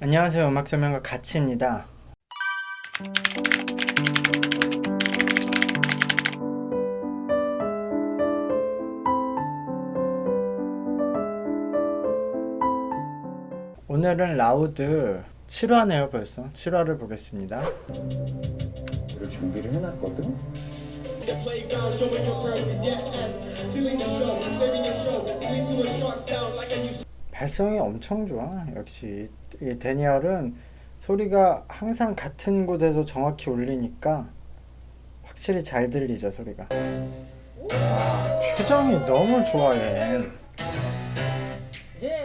안녕하세요. 음악 조명가 가치입니다. 오늘은 라우드 7화네요 벌써 7화를 보겠습니다 이를 준비를 해놨거든. playground, showing your purpose, yes. Stealing the show, saving your show. Sleep to a shark sound like a new 발성이 엄청 좋아. 역시 이 데니얼은 소리가 항상 같은 곳에서 정확히 울리니까 확실히 잘 들리죠 소리가. 아 표정이 너무 좋아 얘.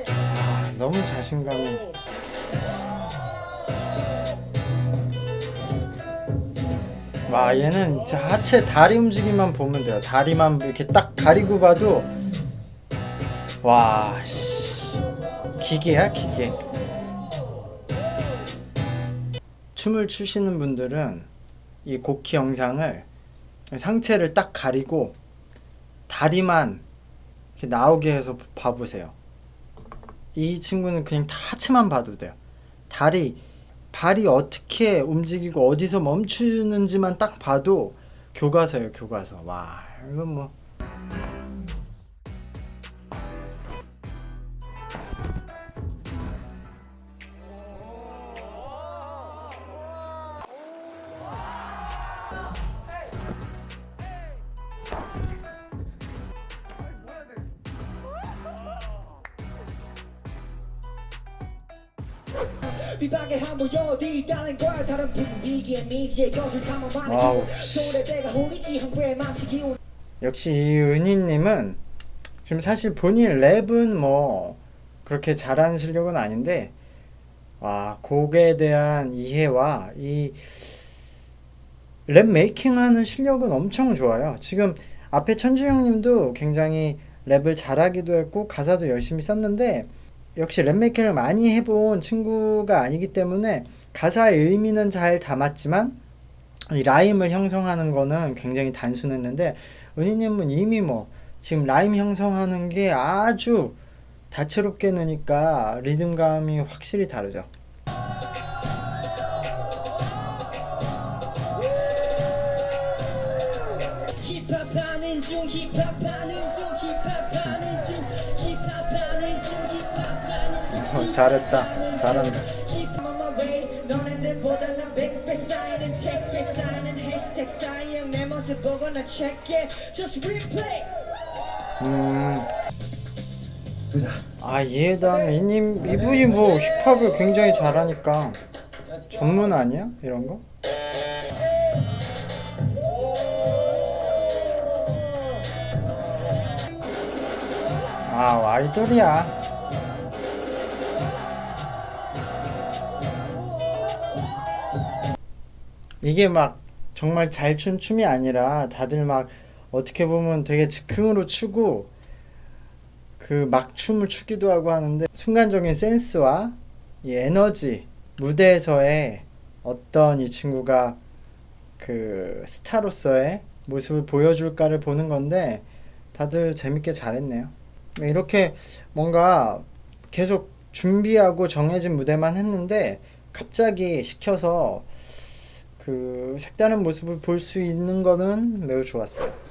아, 너무 자신감이. 와 얘는 하체 다리 움직임만 보면 돼요. 다리만 이렇게 딱 가리고 봐도 와 씨. 기계야 기계. 춤을 추시는 분들은 이 곡키 영상을 상체를 딱 가리고 다리만 이렇게 나오게 해서 봐보세요. 이 친구는 그냥 다 하체만 봐도 돼요. 다리 발이 어떻게 움직이고 어디서 멈추는지만 딱 봐도 교과서예요 교과서. 와 이건 뭐 비방에 한모여 뒤따른 거야. 다른 분위기에 미지의 것을 담아 와우, 소래배가 홀리지 한국에 마치 기운. 역시 이 은희님은 지금 사실 본인 랩은 뭐 그렇게 잘하는 실력은 아닌데 와 곡에 대한 이해와 이 랩 메이킹하는 실력은 엄청 좋아요. 지금 앞에 천주영님도 굉장히 랩을 잘하기도 했고 가사도 열심히 썼는데 역시 랩 메이킹을 많이 해본 친구가 아니기 때문에 가사의 의미는 잘 담았지만 이 라임을 형성하는 거는 굉장히 단순했는데 은희님은 이미 뭐 지금 라임 형성하는 게 아주 다채롭게 넣으니까 리듬감이 확실히 다르죠. 힙합하는 중 힙합하는 중 어, 잘했다. 잘한다. 음. 아 이해당 이님 이분이 뭐 힙합을 굉장히 잘하니까 전문 아니야 이런 거? 아 아이돌이야. 이게 막 정말 잘 춘 춤이 아니라 다들 막 어떻게 보면 되게 즉흥으로 추고 그 막 춤을 추기도 하고 하는데 순간적인 센스와 이 에너지 무대에서의 어떤 이 친구가 그 스타로서의 모습을 보여줄까를 보는 건데 다들 재밌게 잘했네요. 이렇게 뭔가 계속 준비하고 정해진 무대만 했는데 갑자기 시켜서 그 색다른 모습을 볼 수 있는 거는 매우 좋았어요.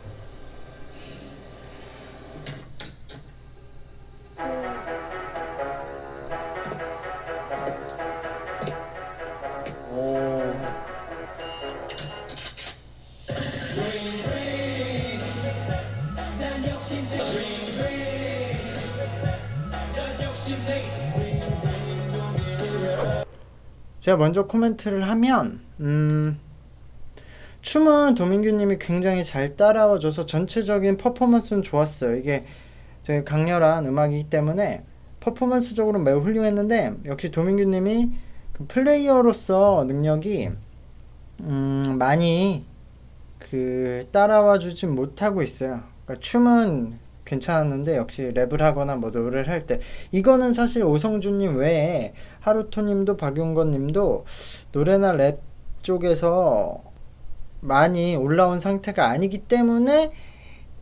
제가 먼저 코멘트를 하면 음, 춤은 도민규님이 굉장히 잘 따라와줘서 전체적인 퍼포먼스는 좋았어요. 이게 되게 강렬한 음악이기 때문에 퍼포먼스적으로 매우 훌륭했는데 역시 도민규님이 그 플레이어로서 능력이 음, 많이 그 따라와 주진 못하고 있어요. 그러니까 춤은 괜찮았는데 역시 랩을 하거나 뭐 노래를 할 때 이거는 사실 오성준님 외에 하루토님도 박용건님도 노래나 랩 쪽에서 많이 올라온 상태가 아니기 때문에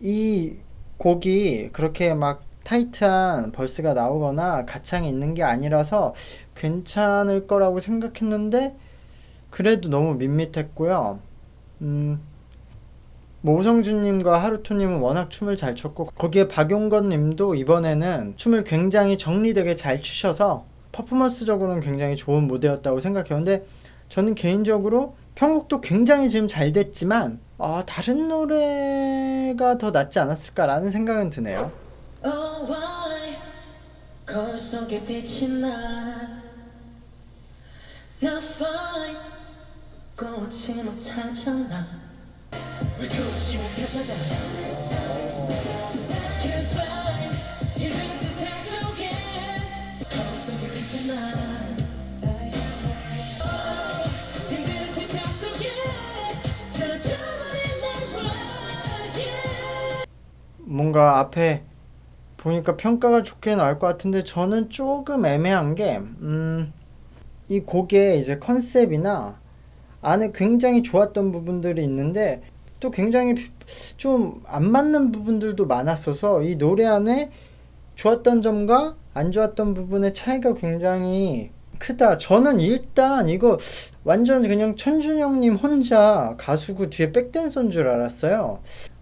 이 곡이 그렇게 막 타이트한 벌스가 나오거나 가창이 있는 게 아니라서 괜찮을 거라고 생각했는데 그래도 너무 밋밋했고요. 음, 뭐 오성준님과 하루토님은 워낙 춤을 잘 췄고 거기에 박용건님도 이번에는 춤을 굉장히 정리되게 잘 추셔서 퍼포먼스적으로는 굉장히 좋은 무대였다고 생각해요. 저는 개인적으로 편곡도 굉장히 지금 잘 됐지만 아, 다른 노래가 더 낫지 않았을까라는 생각은 드네요. Oh why? 거울 속에 빛이 나. Not fine. 꽂지 못하잖아 왜 꽂지? 못하잖아 뭔가 앞에 보니까 평가가 좋게 나올 것 같은데 저는 조금 애매한 게, 음, 이 곡의 이제 컨셉이나 안에 굉장히 좋았던 부분들이 있는데 또 굉장히 좀 안 맞는 부분들도 많았어서 이 노래 안에 좋았던 점과 안 좋았던 부분의 차이가 굉장히 크다. 저는 일단 이거 완전 그냥 천준영님 혼자 가수고 뒤에 백댄서인 줄 알았어요.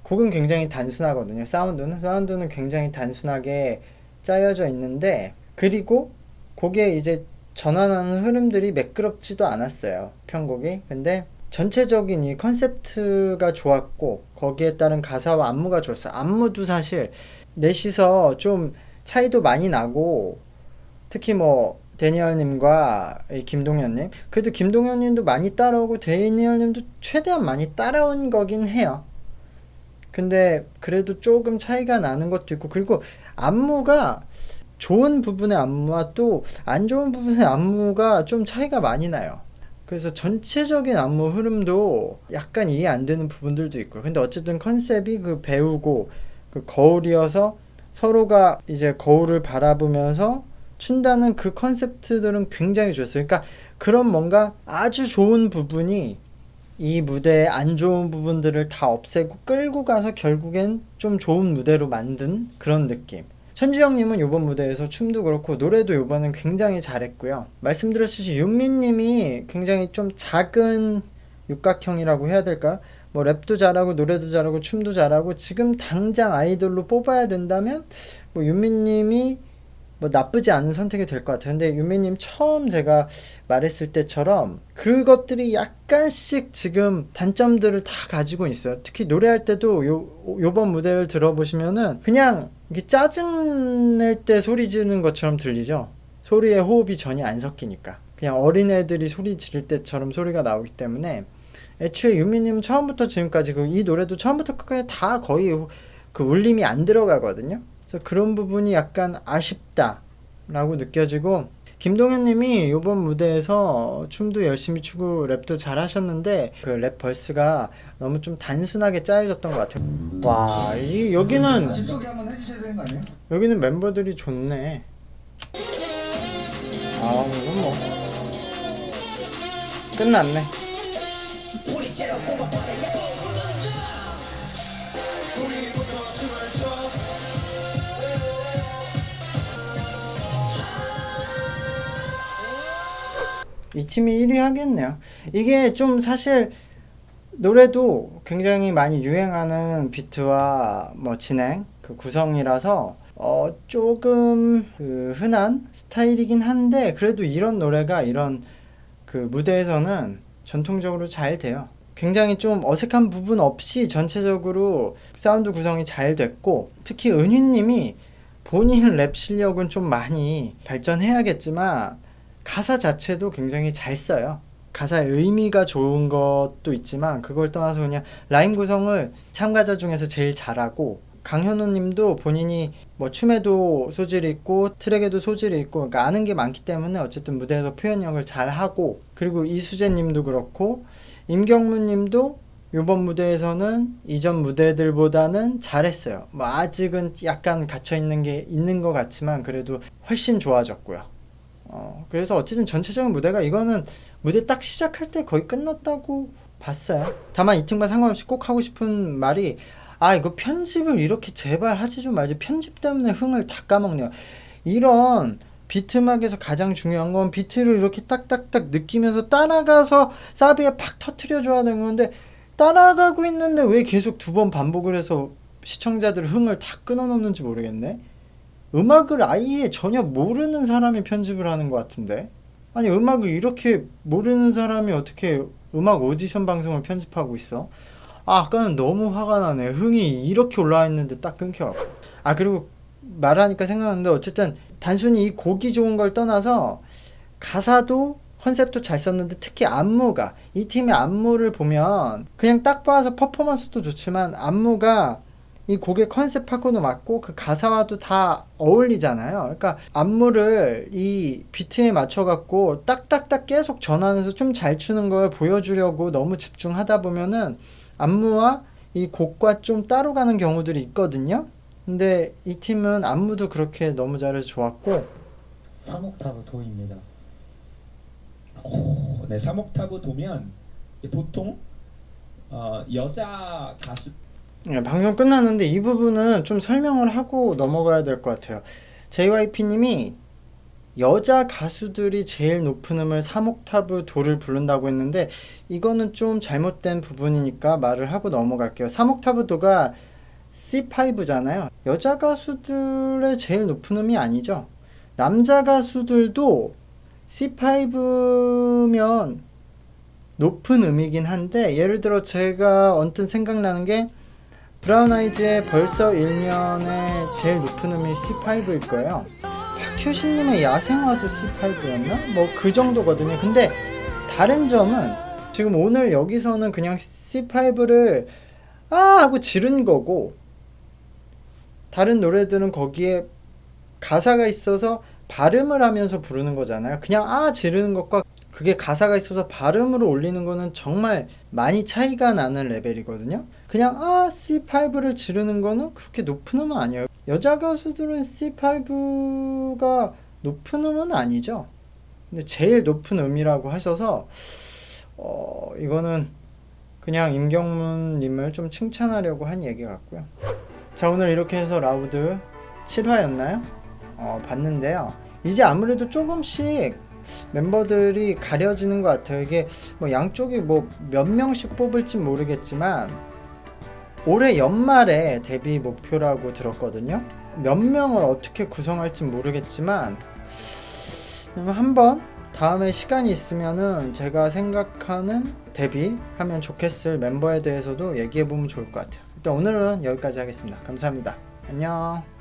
곡은 굉장히 단순하거든요. 사운드는 사운드는 굉장히 단순하게 짜여져 있는데 그리고 곡에 이제 전환하는 흐름들이 매끄럽지도 않았어요. 편곡이. 근데 전체적인 이 컨셉트가 좋았고 거기에 따른 가사와 안무가 좋았어요. 안무도 사실 넷이서 좀 차이도 많이 나고 특히 뭐 데니얼님과 이 김동현님 그래도 김동현님도 많이 따라오고 데니얼님도 최대한 많이 따라온 거긴 해요. 근데 그래도 조금 차이가 나는 것도 있고 그리고 안무가 좋은 부분의 안무와 또 안 좋은 부분의 안무가 좀 차이가 많이 나요. 그래서 전체적인 안무 흐름도 약간 이해 안 되는 부분들도 있고 근데 어쨌든 컨셉이 그 배우고 그 거울이어서 서로가 이제 거울을 바라보면서 춘다는 그 컨셉트들은 굉장히 좋았어요. 그러니까 그런 뭔가 아주 좋은 부분이 이 무대의 안 좋은 부분들을 다 없애고 끌고 가서 결국엔 좀 좋은 무대로 만든 그런 느낌. 천지영님은 이번 무대에서 춤도 그렇고 노래도 이번엔 굉장히 잘했고요. 말씀드렸듯이 윤미님이 굉장히 좀 작은 육각형이라고 해야 될까? 뭐 랩도 잘하고 노래도 잘하고 춤도 잘하고 지금 당장 아이돌로 뽑아야 된다면 뭐 윤미님이 뭐 나쁘지 않은 선택이 될 것 같아요. 근데 윤미님 처음 제가 말했을 때처럼 그것들이 약간씩 지금 단점들을 다 가지고 있어요. 특히 노래할 때도 요, 요번 무대를 들어보시면은 그냥 이게 짜증낼 때 소리 지르는 것처럼 들리죠? 소리에 호흡이 전혀 안 섞이니까. 그냥 어린애들이 소리 지를 때처럼 소리가 나오기 때문에 애초에 유미님 처음부터 지금까지 그 이 노래도 처음부터 끝까지 다 거의 그 울림이 안 들어가거든요. 그래서 그런 부분이 약간 아쉽다라고 느껴지고 김동현님이 이번 무대에서 춤도 열심히 추고 랩도 잘 하셨는데 그 랩 벌스가 너무 좀 단순하게 짜여졌던 것 같아요. 와, 이 여기는 집 소개 한번 해주셔야 되는 거 아니에요? 여기는 멤버들이 좋네. 아, 이건 뭐 끝났네. 이 팀이 1위 하겠네요. 이게 좀 사실 노래도 굉장히 많이 유행하는 비트와 뭐 진행, 그 구성이라서 어 조금 그 흔한 스타일이긴 한데 그래도 이런 노래가 이런 그 무대에서는 전통적으로 잘 돼요. 굉장히 좀 어색한 부분 없이 전체적으로 사운드 구성이 잘 됐고 특히 은희님이 본인 랩 실력은 좀 많이 발전해야겠지만 가사 자체도 굉장히 잘 써요. 가사의 의미가 좋은 것도 있지만 그걸 떠나서 그냥 라임 구성을 참가자 중에서 제일 잘하고 강현우 님도 본인이 뭐 춤에도 소질이 있고 트랙에도 소질이 있고 그러니까 아는 게 많기 때문에 어쨌든 무대에서 표현력을 잘 하고 그리고 이수재 님도 그렇고 임경문 님도 이번 무대에서는 이전 무대들보다는 잘했어요. 뭐 아직은 약간 갇혀 있는 게 있는 것 같지만 그래도 훨씬 좋아졌고요. 어, 그래서 어쨌든 전체적인 무대가 이거는 무대 딱 시작할 때 거의 끝났다고 봤어요. 다만 이 팀과 상관없이 꼭 하고 싶은 말이 아 이거 편집을 이렇게 제발 하지 좀 말지. 편집 때문에 흥을 다 까먹네요. 이런 비트막에서 가장 중요한 건 비트를 이렇게 딱딱딱 느끼면서 따라가서 사비에 팍 터트려 줘야 되는 건데 따라가고 있는데 왜 계속 두 번 반복을 해서 시청자들 흥을 다 끊어놓는지 모르겠네 음악을 아예 전혀 모르는 사람이 편집을 하는 것 같은데 아니 음악을 이렇게 모르는 사람이 어떻게 음악 오디션 방송을 편집하고 있어? 아, 아까는 너무 화가 나네. 흥이 이렇게 올라와 있는데 딱 끊겨. 아, 그리고 말하니까 생각났는데 어쨌든 단순히 이 곡이 좋은 걸 떠나서 가사도 컨셉도 잘 썼는데 특히 안무가 이 팀의 안무를 보면 그냥 딱 봐서 퍼포먼스도 좋지만 안무가 이 곡의 컨셉하고도 맞고 그 가사와도 다 어울리잖아요. 그러니까 안무를 이 비트에 맞춰 갖고 딱딱딱 계속 전환해서 좀 잘 추는 걸 보여주려고 너무 집중하다 보면은 안무와 이 곡과 좀 따로 가는 경우들이 있거든요. 근데 이 팀은 안무도 그렇게 너무 잘해서 좋았고 3옥타브 도입니다. 오, 네, 3옥타브 도면 보통 어, 여자 가수 네, 방송 끝났는데 이 부분은 좀 설명을 하고 넘어가야 될 것 같아요. JYP님이 여자 가수들이 제일 높은 음을 3옥타브 도를 부른다고 했는데 이거는 좀 잘못된 부분이니까 말을 하고 넘어갈게요. 3옥타브 도가 C5잖아요. 여자 가수들의 제일 높은 음이 아니죠. 남자 가수들도 C5면 높은 음이긴 한데 예를 들어 제가 언뜻 생각나는 게 브라운 아이즈의 벌써 1년에 제일 높은 음이 C5일 거예요. 박효신님의 야생화도 C5였나? 뭐 그 정도거든요. 근데 다른 점은 지금 오늘 여기서는 그냥 C5를 아 하고 지른 거고 다른 노래들은 거기에 가사가 있어서 발음을 하면서 부르는 거잖아요. 그냥 아 지르는 것과 그게 가사가 있어서 발음으로 올리는 거는 정말 많이 차이가 나는 레벨이거든요. 그냥 아 C5를 지르는 거는 그렇게 높은 음은 아니에요. 여자 가수들은 C5가 높은 음은 아니죠. 근데 제일 높은 음이라고 하셔서 어 이거는 그냥 임경문님을 좀 칭찬하려고 한 얘기 같고요. 자 오늘 이렇게 해서 라우드 7화였나요? 어, 봤는데요. 이제 아무래도 조금씩 멤버들이 가려지는 것 같아요. 이게 뭐 양쪽이 뭐 몇 명씩 뽑을진 모르겠지만 올해 연말에 데뷔 목표라고 들었거든요. 몇 명을 어떻게 구성할진 모르겠지만 음, 한번 다음에 시간이 있으면은 제가 생각하는 데뷔하면 좋겠을 멤버에 대해서도 얘기해 보면 좋을 것 같아요. 일단 오늘은 여기까지 하겠습니다. 감사합니다. 안녕.